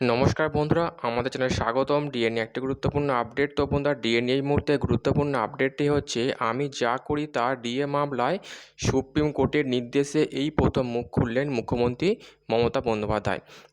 নমস্কার বন্ধুরা, আমাদের চ্যানেলে স্বাগতম। ডিএনএ একটি গুরুত্বপূর্ণ আপডেট। তো বন্ধুরা ডিএনএ এই মুহূর্তে গুরুত্বপূর্ণ আপডেটটি হচ্ছে, আমি যা করি তা ডিএ মামলায় সুপ্রিম কোর্টের নির্দেশে এই প্রথম মুখ খুললেন মুখ্যমন্ত্রী মমতা বন্দ্যোপাধ্যায়।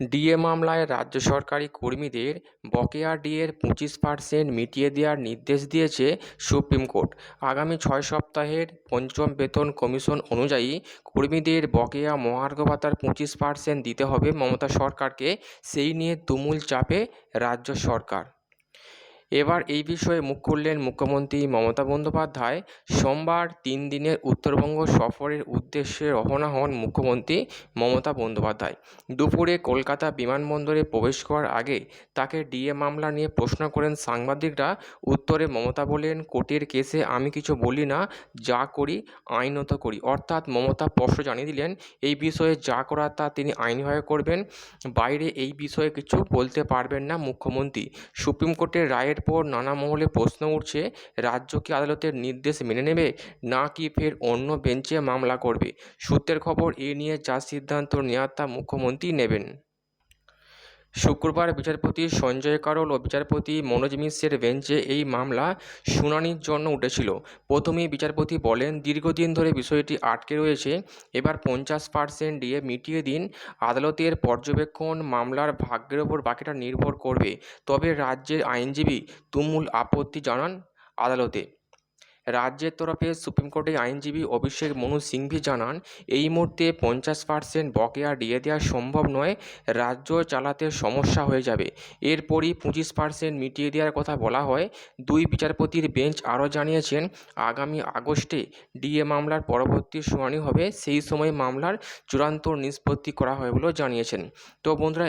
ডিএ মামলায় রাজ্য সরকারি কর্মীদের বকেয়া ডিএর পঁচিশ পার্সেন্ট মিটিয়ে দেওয়ার নির্দেশ দিয়েছে সুপ্রিম কোর্ট। আগামী ছয় সপ্তাহের পঞ্চম বেতন কমিশন অনুযায়ী কর্মীদের বকেয়া মহার্ঘ ভাতার পঁচিশ পার্সেন্ট দিতে হবে মমতা সরকারকে। সেই নিয়ে তুমুল চাপে রাজ্য সরকার। এবার এই বিষয়ে মুখ খুললেন মুখ্যমন্ত্রী মমতা বন্দ্যোপাধ্যায়। সোমবার তিন দিনের উত্তরবঙ্গ সফরের উদ্দেশ্যে রওনা হন মুখ্যমন্ত্রী মমতা বন্দ্যোপাধ্যায়। দুপুরে কলকাতা বিমানবন্দরে প্রবেশ করার আগে তাকে ডিএ মামলা নিয়ে প্রশ্ন করেন সাংবাদিকরা। উত্তরে মমতা বলেন, কোর্টের কেসে আমি কিছু বলি না, যা করি আইনত করি। অর্থাৎ মমতা স্পষ্ট জানিয়ে দিলেন, এই বিষয়ে যা করার তা তিনি আইনভাবে করবেন। বাইরে এই বিষয়ে কিছু বলতে পারবেন না মুখ্যমন্ত্রী। সুপ্রিম কোর্টের রায়ের পর নানা মহলে প্রশ্ন উঠছে, রাজ্য কি আদালতের নির্দেশ মেনে নেবে, না কি ফের অন্য বেঞ্চে মামলা করবে? সূত্রের খবর, এ নিয়ে যা সিদ্ধান্ত নেওয়ার তা মুখ্যমন্ত্রী নেবেন। শুক্রবার বিচারপতি সঞ্জয় কারোল ও বিচারপতি মনোজ মিশ্রের বেঞ্চে এই মামলা শুনানির জন্য উঠেছিল। প্রথমেই বিচারপতি বলেন, দীর্ঘদিন ধরে বিষয়টি আটকে রয়েছে। এবার পঞ্চাশ পার্সেন্ট দিয়ে মিটিয়ে দিন। আদালতের পর্যবেক্ষণ মামলার ভাগ্যের ওপর বাকিটা নির্ভর করবে। তবে রাজ্যের আইনজীবী তুমুল আপত্তি জানান আদালতে। রাজ্যের তরফে সুপ্রিম কোর্টের আইনজীবী অভিষেক মনু সিংভি জানান, এই মুহূর্তে পঞ্চাশ পার্সেন্ট বকেয়া দিয়ে দেওয়া সম্ভব নয়, রাজ্য চালাতে সমস্যা হয়ে যাবে। এরপরই পঁচিশ পার্সেন্ট মিটিয়ে দেওয়ার কথা বলা হয়। দুই বিচারপতির বেঞ্চ আরও জানিয়েছেন, আগামী আগস্টে ডিএ মামলার পরবর্তী শুনানি হবে। সেই সময় মামলার চূড়ান্ত নিষ্পত্তি করা হয় বলেও জানিয়েছেন। তো বন্ধুরা